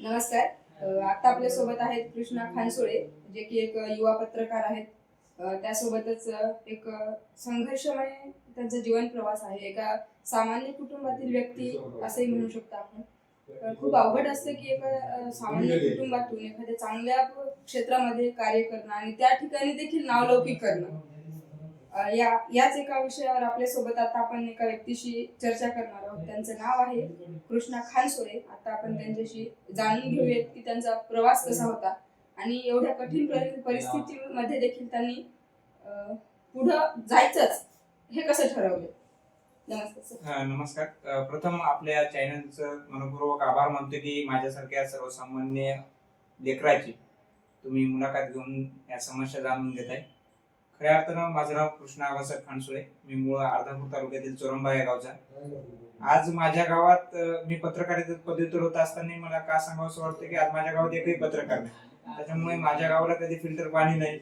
नमस्कार. आता आपल्यासोबत आहेत कृष्णा खानसोळे जे की एक युवा पत्रकार आहेत. त्यासोबतच एक संघर्षमय त्यांचा जीवन प्रवास आहे. एका सामान्य कुटुंबातील व्यक्ती असंही म्हणू शकतो आपण. खूप अवघड असतं की एका सामान्य कुटुंबातून एखाद्या चांगल्या क्षेत्रामध्ये कार्य करणं आणि त्या ठिकाणी देखील नावलौकिक करणं. या याच एका विषयावर आपल्यासोबत आता आपण एका व्यक्तीशी चर्चा करणार आहोत. त्यांचं नाव आहे कृष्णा खानसोळे आता आपण त्यांच्याशी जाणून घेऊयात की त्यांचा प्रवास कसा होता आणि एवढ्या कठीण परिस्थितीमध्ये देखील त्यांनी पुढं जायचंच हे कसं ठरवलं? नमस्कार नमस्कार. प्रथम आपल्या चॅनलचं मनपूर्वक आभार मानतो की माझ्यासारख्या सर्वसामान्य लेकराची तुम्ही मुलाखत घेऊन या समस्या जाणून घेत आहे खऱ्या अर्थानं माझं नाव कृष्णा आबासाहेब खानसुळे. मी मूळ अर्धापूर तालुक्यातील चोरंबा या गावचा. आज माझ्या गावात मी पत्रकारितेत पदव्युत्तर होत असताना मला का सांगावं वाटतं की आज माझ्या गावात एकही पत्रकार नाही. त्याच्यामुळे माझ्या गावाला कधी फिल्टर पाणी नाही.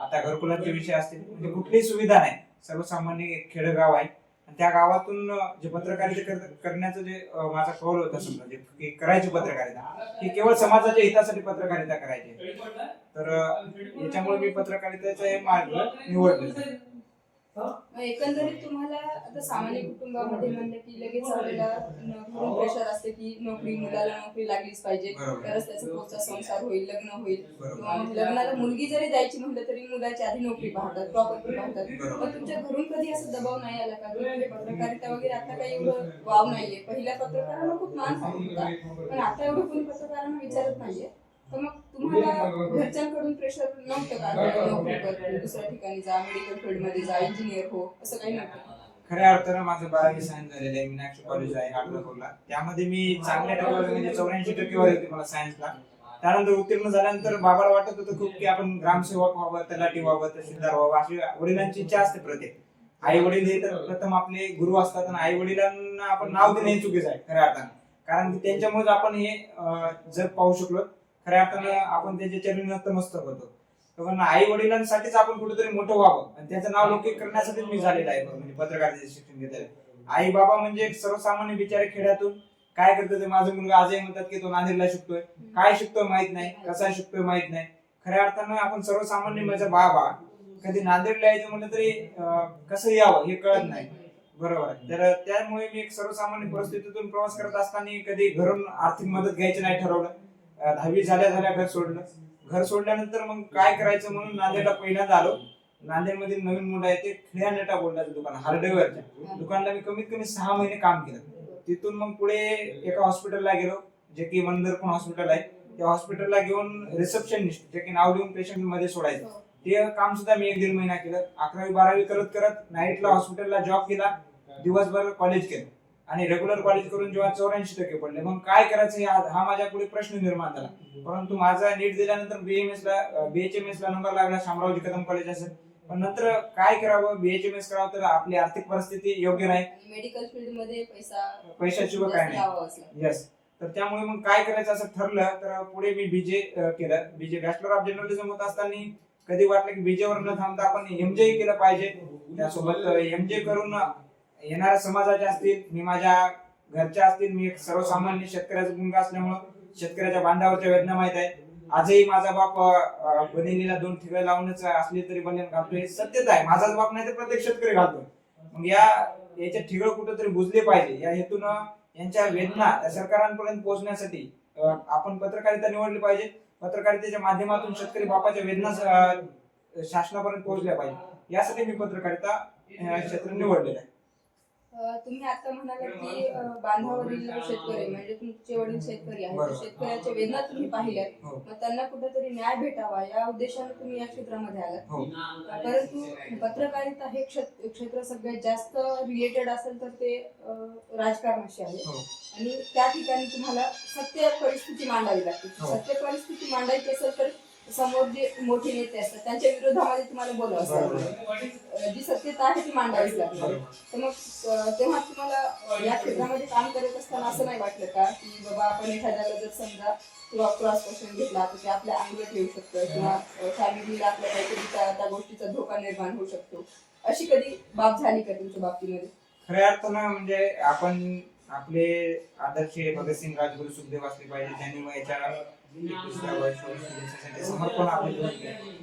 आता घरकुलांचे विषय असतील म्हणजे कुठलीही सुविधा नाही. सर्वसामान्य एक खेडगाव आहे. त्या गावातून जे पत्रकारिता करण्याचं जे माझा कौल होता समजा जे करायची पत्रकारिता हे केवळ समाजाच्या हितासाठी पत्रकारिता करायची तर याच्यामुळे मी पत्रकारितेचा हे मार्ग निवडले एकंदरीत तुम्हाला आता सामान्य कुटुंबामध्ये म्हणलं की लगेच आपल्याला प्रेशर असते की नोकरी मुलाला नोकरी लागलीच पाहिजे. तरच त्याचा पुढचा संसार होईल लग्न होईल. किंवा लग्नाला मुलगी जरी द्यायची म्हटलं तरी मुलाची आधी नोकरी पाहतात प्रॉपर्टी पाहतात. मग तुमच्या घरून कधी असं दबाव नाही आला का? पत्रकारिता वगैरे आता काही एवढं वाव नाहीये. पहिल्या पत्रकारांना खूप मान होता. पण आता एवढं कोणी पत्रकारांना विचारत नाहीये. तर मग तुम्हाला घरच्यांकडून प्रेशर नव्हतं का? की नोकरी कर दुसऱ्या ठिकाणी जा मेडिकल फील्डमध्ये जा इंजिनियर हो असं काही नव्हतं. खऱ्या अर्थानं माझं बारावी सायन्स झालेलं आहे मीनाक्षी कॉलेज आहे अर्धापूरला त्यामध्ये मी चांगल्या टक्केवारी म्हणजे चौऱ्याऐंशी टक्केवारी होती मला सायन्सला त्यानंतर उत्तीर्ण झाल्यानंतर बाबाला वाटत होतं खूप की आपण ग्रामसेवक व्हावं तलाठी व्हावं तहसीलदार व्हावं अशी वडिलांची इच्छा असते प्रत्येक. आई वडील हे तर प्रथम आपले गुरु असतात आणि आई वडिलांना आपण नाव देणं चुकीचं आहे खऱ्या अर्थानं. कारण की त्यांच्यामुळेच आपण हे जग पाहू शकलो. खऱ्या अर्थानं आपण त्याच्या चरणी नतमस्तक होतो. पण आई वडिलांसाठीच आपण कुठेतरी मोठं व्हावं. आणि त्याचं नाव लौकिक करण्यासाठीच मी झालेलं आहे म्हणजे पत्रकारितेचे शिक्षण घेतलेलं आई बाबा म्हणजे एक सर्वसामान्य बिचारे खेड्यातून काय करतो ते? माझा मुलगा आजही म्हणतात की तो नांदेडला शिकतोय. काय शिकतोय माहीत नाही. कसा शिकतोय माहीत नाही. खऱ्या अर्थानं आपण सर्वसामान्य माझा बाबा कधी नांदेडला यायचं म्हटलं तरी कसं यावं हे कळत नाही. बरोबर तर त्यामुळे मी एक सर्वसामान्य परिस्थितीतून प्रवास करत असताना कधी घरून आर्थिक मदत घ्यायची नाही ठरवलं. दहावी झाल्या झाल्या घर सोडलं. घर सोडल्यानंतर मग काय करायचं म्हणून नांदेडला पहिल्यांदा आलो. नांदेडमध्ये नवीन मुलं आहे ते खिळ्या नेटा बोलण्याचं दुकान हार्डवेअरच्या. दुकानला मी कमीत कमी सहा महिने काम केलं. तिथून मग पुढे एका हॉस्पिटलला गेलो जे की मंदरपूर हॉस्पिटल आहे. त्या हॉस्पिटलला घेऊन रिसेप्शनिस्ट जे की नाव लिहून पेशंटमध्ये सोडायचं. ते काम सुद्धा मी एक दीड महिना केलं. अकरावी बारावी करत करत नाईटला हॉस्पिटलला जॉब केला. दिवसभर कॉलेज केलं. आणि रेग्युलर कॉलेज करून जेव्हा चौऱ्याऐंशी टक्के पडले मग काय करायचं हे हा हा माझ्या पुढे प्रश्न निर्माण झाला. परंतु माझा नीट दिल्यानंतर बीएमएस ला बीएचएमएस ला नंबर लागला शामरावजी कदम कॉलेज असेल. पण नंतर काय करावं? बीएचएमएस करावं तर आपली आर्थिक परिस्थिती योग्य नाही. मेडिकल फील्डमध्ये पैसा पैशाशिवाय काय नाही. येस तर त्यामुळे मग काय करायचं असं ठरलं तर पुढे मी बीजे केलं. बीजे बॅचलर ऑफ जर्नलिझम होत असताना कधी वाटलं की बीजे वर न थांबता आपण एमजे केलं पाहिजे. त्यासोबत एमजे करून येणाऱ्या समाजाच्या असतील मी माझ्या घरच्या असतील मी एक सर्वसामान्य शेतकऱ्याचा मुलगा असल्यामुळं शेतकऱ्याच्या बांधावरच्या वेदना माहीत आहे आजही माझा बाप अं, बनेलीला दोन ठिकाण लावूनच असले तरी बनेल घालतो हे सत्यच आहे. माझाच बाप नाही तर प्रत्येक शेतकरी घालतो मग या याच्या ठिगळ कुठेतरी बुजले पाहिजे. या हेतून यांच्या वेदना त्या सरकारांपर्यंत पोहोचण्यासाठी आपण पत्रकारिता निवडली पाहिजे. पत्रकारितेच्या माध्यमातून शेतकरी बापाच्या वेदना शासनापर्यंत पोहोचल्या पाहिजे. यासाठी मी पत्रकारिता क्षेत्र निवडलेलं आहे. तुम्ही आता म्हणाला की बांधावरील शेतकरी म्हणजे तुमचे वडील शेतकरी आहेत. तर. शेतकऱ्याच्या वेदना तुम्ही पाहिल्यात. हो. मग त्यांना कुठेतरी न्याय भेटावा या उद्देशाने तुम्ही या क्षेत्रामध्ये आलात. हो. परंतु पत्रकारिता हे क्षेत्र सगळ्यात जास्त रिलेटेड असेल तर ते राजकारणाशी आहे. हो. आणि त्या ठिकाणी तुम्हाला सत्य परिस्थिती मांडावी लागते. सत्य परिस्थिती मांडायची असेल तर समोर जे मोठे नेते असतात त्यांच्या विरोधामध्ये तुम्हाला बोलावं. लागतं जी सत्यता आहे ती मांडावीच लागते. तर मग तेव्हा तुम्हाला या क्षेत्रामध्ये काम करत असताना असं नाही वाटलं का की बाबा आपण एखाद्याला जर समजा क्रॉस क्वेश्चन घेतला तर ते आपल्या अंगलट येऊ शकतं किंवा फॅमिलीला आपल्या काहीतरी त्या गोष्टीचा धोका निर्माण होऊ शकतो अशी कधी बाब झाली का तुमच्या बाबतीमध्ये खऱ्या अर्थानं म्हणजे आपण आपले आदर्श भगतसिंग राजगुरू सुखदेव असले पाहिजे ज्यांनी एकविसाव्या वर्षी देशासाठी समर्पण आपले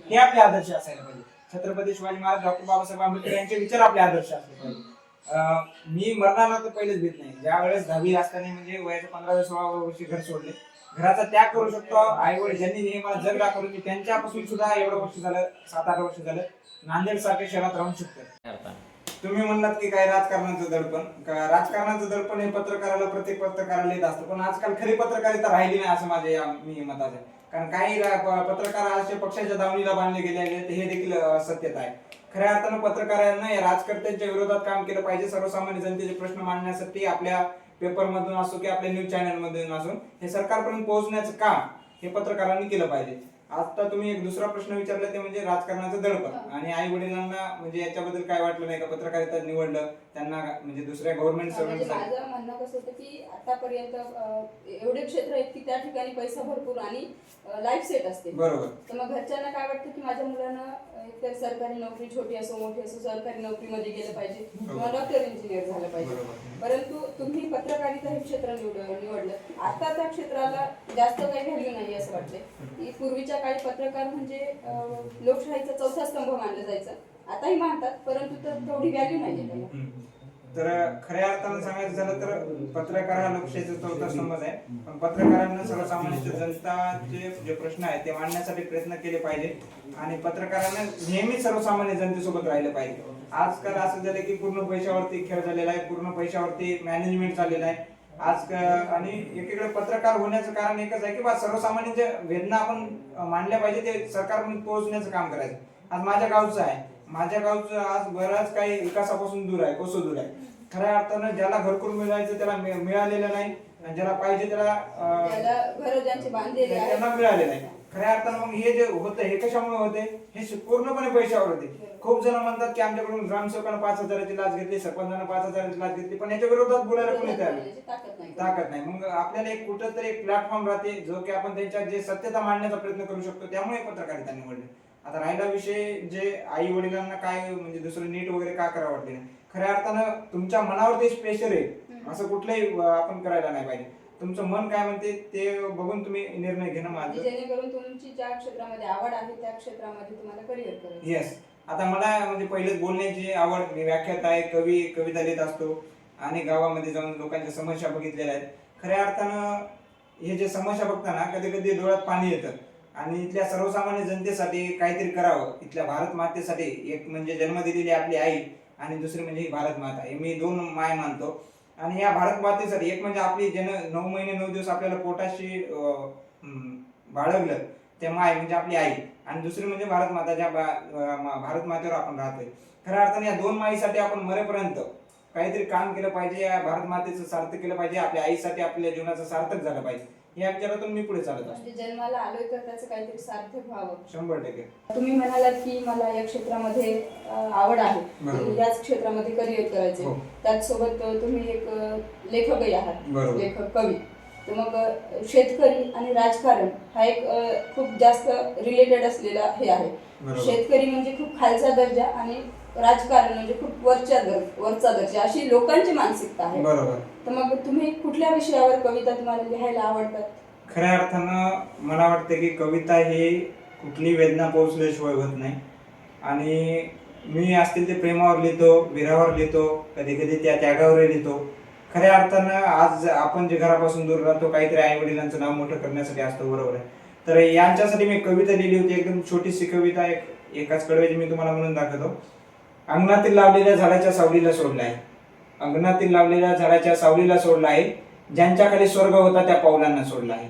हे आपले आदर्श असायला पाहिजे छत्रपती शिवाजी महाराज डॉक्टर बाबासाहेब आंबेडकर यांचे विचार आपले आदर्श असले. पाहिजे मी मरणाला तर पहिलेच भीत नाही. ज्या वेळेस दहावी असताना म्हणजे वयाचे पंधरा ते सोळा वर्षी घर सोडले घराचा त्याग करू शकतो आई वडील ज्यांनी नियमा जग दाखवलं मी त्यांच्यापासून सुद्धा एवढं वर्ष झालं सात आठ वर्ष झालं नांदेड सारख्या शहरात राहू शकतो. तुम्ही म्हणलात की काय राजकारणाचं दडपण. का राजकारणाचं दडपण हे पत्रकाराला प्रत्येक पत्रकाराला येत असतं. पण आजकाल खरी पत्रकारिता राहिली नाही असं माझ्या या- मी मताचं आहे कारण काही रा- प- पत्रकार असे पक्षाच्या दावणीला बांधले गेले आहेत. हे देखील अ, सत्यता आहे. खऱ्या अर्थानं पत्रकारांना या राजकर्त्यांच्या विरोधात काम केलं पाहिजे. सर्वसामान्य जनतेचे प्रश्न मांडण्यासाठी आपल्या पेपर मधून असो की आपल्या न्यूज चॅनल मधून असो हे सरकारपर्यंत पोहोचण्याचं काम हे पत्रकारांनी केलं पाहिजे. आता तुम्ही एक दुसरा प्रश्न विचारला ते म्हणजे राजकारणाचं दडपण. आणि आई वडिलांना म्हणजे याच्याबद्दल काय वाटलं नाही का? पत्रकारिता निवडलं त्यांना म्हणजे दुसऱ्या गव्हर्नमेंट म्हणजे सर्वंट माझं म्हणणं कसं होतं की आतापर्यंत एवढे क्षेत्र आहेत की त्या ठिकाणी पैसा भरपूर आणि लाईफ सेट असते. बरोबर. तर मग घरच्यांना काय वाटतं की माझ्या मुलानं एकतर सरकारी नोकरी छोटी असो मोठी असो सरकारी नोकरीमध्ये गेलं पाहिजे. किंवा. डॉक्टर इंजिनियर झालं पाहिजे. परंतु तुम्ही पत्रकारिता हे क्षेत्र निवड निवडलं. आता त्या क्षेत्राला जास्त काही व्हॅल्यू नाही असं वाटतंय. की पूर्वीच्या काळी पत्रकार म्हणजे लोकशाहीचा चौथा स्तंभ मानला जायचा. आताही मानतात परंतु तर तेवढी व्हॅल्यू नाही तर खऱ्या अर्थानं सांगायचं झालं तर पत्रकार हा लोकशाहीचा चौथा स्तंभच आहे. पण पत्रकारांना सर्वसामान्य जनताचे जे प्रश्न आहेत ते मांडण्यासाठी प्रयत्न केले पाहिजे. आणि पत्रकारांना नेहमी सर्वसामान्य जनतेसोबत राहिलं पाहिजे. आजकाल असं झालं की पूर्ण पैशावरती खेळ झालेला आहे पूर्ण पैशावरती मॅनेजमेंट झालेला आहे. आज आणि एकीकडे पत्रकार होण्याचं कारण एकच आहे की बा सर्वसामान्य जे वेदना आपण मांडल्या पाहिजे ते सरकारपर्यंत पोहोचण्याचं काम करायचं. आज माझ्या गावचं आहे. माझ्या गावचं आज बराच काही विकासापासून दूर आहे कोसो दूर आहे. खऱ्या अर्थानं ज्याला घरकुल मिळायचं त्याला मिळ- मिळालेलं नाही. ज्याला पाहिजे त्याला त्यांना मिळाले नाही. खऱ्या अर्थानं मग हे जे होतं हे कशामुळे होते? हे पूर्णपणे पैशावर होते. खूप जण म्हणतात की आमच्याकडून ग्रामसेवकानं पाच हजाराची लाच घेतली सरपंचानं पाच हजाराची लाच घेतली पण याच्या विरोधात बोलायला कोणी तयार ताकद नाही. मग आपल्याला एक कुठंतरी एक प्लॅटफॉर्म राहते जो की आपण त्यांच्या जे सत्यता मांडण्याचा प्रयत्न करू शकतो त्यामुळे पत्रकारिता निवडली. आता राहिला विषय जे आई वडिलांना काय म्हणजे दुसरं नीट वगैरे का करावं वाटले नाही. खऱ्या अर्थानं तुमच्या मनावरती प्रेशर आहे. असं कुठलंही आपण करायला नाही पाहिजे. तुमचं मन काय म्हणते ते बघून तुम्ही निर्णय घेणं माझं. जेणेकरून तुमची ज्या क्षेत्रामध्ये आवड आहे त्या क्षेत्रामध्ये तुम्हाला करिअर करायचं. येस आता मला म्हणजे पहिलेच बोलण्याची आवड मी व्याख्यात आहे कवी कविता लिहित असतो. आणि गावामध्ये जाऊन लोकांच्या समस्या बघितलेल्या आहेत. खऱ्या अर्थानं हे जे समस्या बघताना कधी कधी डोळ्यात पाणी येतं. आणि इथल्या सर्वसामान्य जनतेसाठी काहीतरी करावं. इथल्या भारत मातेसाठी एक म्हणजे जन्म दिलेली आपली आई आणि दुसरी म्हणजे ही भारत माता. हे मी दोन माय मानतो. आणि या भारत मातेसाठी एक म्हणजे आपली जन नऊ महिने नऊ दिवस आपल्याला पोटाशी बाळगलं ते माय म्हणजे आपली आई. आणि दुसरी म्हणजे भारत माता ज्या भारत मातेवर आपण राहतोय. खऱ्या अर्थाने या दोन माईसाठी आपण मरेपर्यंत काहीतरी काम केलं पाहिजे या भारत मातेचं सार्थक केलं पाहिजे आपल्या आईसाठी आपल्या जीवनाचं सार्थक झालं पाहिजे. या विचारातून मी पुढे चालत असतो म्हणजे जन्माला आलोय तर त्याचं काहीतरी सार्थक व्हावं शंभर टक्के तुम्ही म्हणालात की मला या क्षेत्रामध्ये अं, आवड आहे बरोबर. याच क्षेत्रामध्ये करिअर करायचे हो. त्याचसोबत अं, तुम्ही एक अं, लेखकही आहात बरोबर. लेखक कवी तर मग अं, शेतकरी आणि राजकारण हा एक अं, खूप जास्त रिलेटेड असलेला हे आहे बरोबर. शेतकरी म्हणजे खूप खालचा दर्जा आणि राजकारण म्हणजे खूप वरच्या दर वरचा दर्जा अशी लोकांची मानसिकता आहे. बरोबर. तर मग तुम्ही कुठल्या विषयावर कविता तुम्हाला लिहायला आवडतात? खऱ्या अर्थानं मला वाटतं की कविता ही कुठली वेदना पोहोचल्याशिवाय होत नाही. आणि मी असतील ते प्रेमावर लिहितो विरावर लिहितो कधी कधी त्या त्यागावर लिहितो. खऱ्या अर्थानं आज आपण जे घरापासून दूर राहतो काहीतरी आई वडिलांचं नाव मोठं करण्यासाठी असतो बरोबर आहे. तर यांच्यासाठी मी कविता लिहिली होती एकदम छोटीशी कविता एक एकाच कडव्याची मी तुम्हाला म्हणून दाखवतो. अंगणातील लावलेल्या झाडाच्या सावलीला सोडला आहे. अंगणातील लावलेल्या झाडाच्या सावलीला सोडला आहे. ज्यांच्या खाली स्वर्ग होता त्या पावलांना सोडला आहे.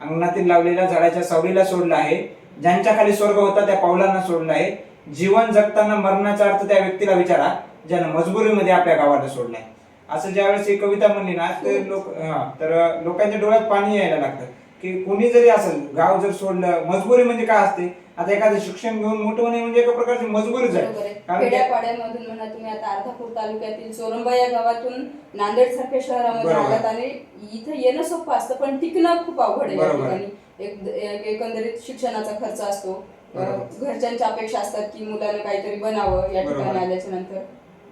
अंगणातील लावलेल्या झाडाच्या सावलीला सोडला आहे. ज्यांच्या खाली स्वर्ग होता त्या पावलांना सोडला आहे. जीवन जगताना मरणाचा अर्थ त्या व्यक्तीला विचारा ज्यानं मजबुरीमध्ये आपल्या गावाला सोडलाय असं ज्यावेळेस ही कविता म्हणली ना तर लोक हा तर लोकांच्या डोळ्यात पाणी यायला लागतं. की कोणी जरी असेल गाव जर सोडलं मजबुरी म्हणजे काय असते आता एखादं शिक्षण घेऊन मोठं होणे म्हणजे एका प्रकारची मजबुरीच आहे आहे कारण ते- खेड्यापाड्यामधून म्हणा तुम्ही आता अर्धापूर तालुक्यातील चोरंबा या गावातून नांदेड सारख्या शहरामध्ये बरोबर. आलात आणि इथं येणं सोपं असतं पण टिकणं खूप अवघड आहे या बरोबर. ठिकाणी एक एक- एकंदरीत शिक्षणाचा खर्च असतो अ, बरोबर. घरच्यांच्या अपेक्षा असतात की मुलानं काहीतरी बनावं या बरोबर. ठिकाणी आल्याच्यानंतर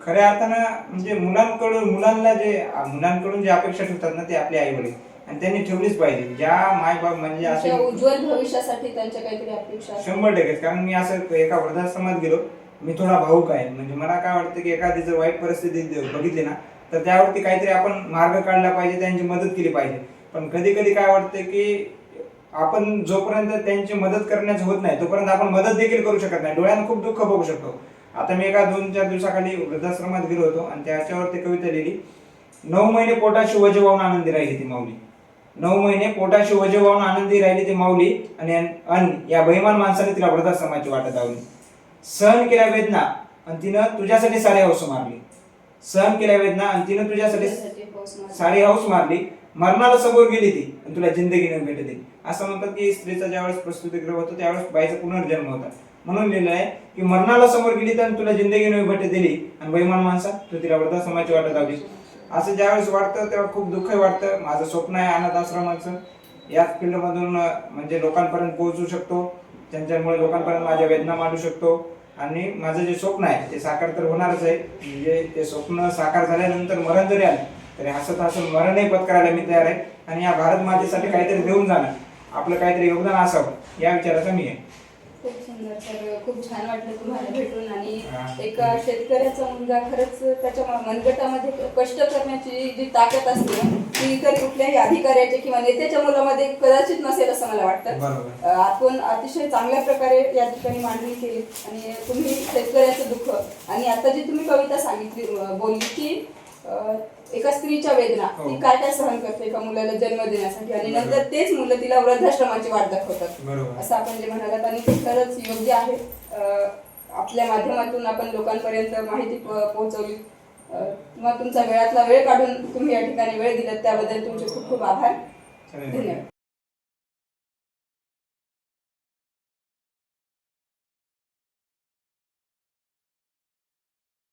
खऱ्या अर्थानं म्हणजे मुलांकडून मुलांना जे मुलांकडून जे अपेक्षा ठेवतात ना ते आपले आई वडील आणि त्यांनी ठेवलीच पाहिजे. ज्या माय बाप म्हणजे असे त्यांच्या उज्ज्वल भविष्यासाठी त्यांच्या काहीतरी अपेक्षा असतात शंभर टक्के. कारण मी असं एका वृद्धाश्रमात गेलो. मी थोडा भाऊक आहे. म्हणजे मला काय वाटतं की एखादी जर वाईट परिस्थिती दे- बघितली ना तर त्यावरती काहीतरी आपण मार्ग काढला पाहिजे त्यांची मदत केली पाहिजे. पण कधी कधी काय वाटतं की आपण जोपर्यंत त्यांची मदत करण्याचं होत नाही तोपर्यंत आपण मदत देखील करू शकत नाही. डोळ्यानं खूप दुःख बघू शकतो. आता मी एका दोन चार दिवसाखाली वृद्धाश्रमात गेलो होतो आणि त्याच्यावरती कविता लिहिली. नऊ महिने पोटाशी वजे वाहून आनंदी राहिली ती माऊली. नऊ महिने पोटाशी वजे वाहून आनंदी राहिली ती माऊली आणि अन या बहिमान माणसाने तिला वृद्धाश्रमाची वाटत दावली सहन केल्या वेदना आणि तिनं तुझ्यासाठी सारे हौस मारली. सहन केल्या वेदना आणि तिनं तुझ्यासाठी त्यासाठी हौस मारली. मरणाला समोर गेली ती आणि तुला जिंदगीने भेट दिली असं म्हणतात की स्त्रीचा ज्यावेळेस प्रस्तुतीग्रह होतो त्यावेळेस बाईचा पुनर्जन्म होता. म्हणून लिहिलं आहे की मरणाला समोर गेली तर तुला जिंदगीने भेट दिली. आणि बहिमान माणसा तू तिला वृद्धाश्रमाची वाटत दावली असं ज्यावेळेस वाटतं तेव्हा खूप दुःख वाटतं. माझं स्वप्न आहे अनाथ आश्रमाचं. याच फील्डमधून म्हणजे लोकांपर्यंत पोहोचू शकतो. त्यांच्यामुळे लोकांपर्यंत माझ्या वेदना मांडू शकतो. आणि माझं जे स्वप्न आहे ते साकार तर होणारच आहे. म्हणजे ते स्वप्न साकार झाल्यानंतर मरण जरी आलं तरी हसत हसत मरणही पत्करायला मी तयार आहे. आणि या भारत मातेसाठी काहीतरी देऊन जाणं आपलं काहीतरी योगदान असावं या विचाराचा मी आहे. खूप सुंदर. तर खूप छान वाटलं तुम्हाला भेटून आणि. एका शेतकऱ्याचा मुलगा खरंच त्याच्या मनगटामध्ये कष्ट करण्याची जी ताकद असते ती इतर कुठल्याही अधिकाऱ्याच्या किंवा नेत्याच्या मुलामध्ये कदाचित नसेल असं मला वाटतं. आपण अतिशय चांगल्या प्रकारे या ठिकाणी मांडणी केली आणि तुम्ही शेतकऱ्याचं दुःख आणि आता जी तुम्ही कविता सांगितली बोलली की एका स्त्रीच्या वेदना हो. ती काय काय सहन करते एका मुलाला जन्म देण्यासाठी? आणि नंतर तेच मुलं तिला वृद्धाश्रमाची वाट दाखवतात. बरोबर. असं आपण जे म्हणालात आणि ते खरंच योग्य आहे. अं, आपल्या माध्यमातून आपण लोकांपर्यंत माहिती प- पोहोचवली. अं, किंवा तुमचा वेळातला वेळ काढून तुम्ही या ठिकाणी वेळ दिलात त्याबद्दल तुमचे खूप खूप आभार. धन्यवाद.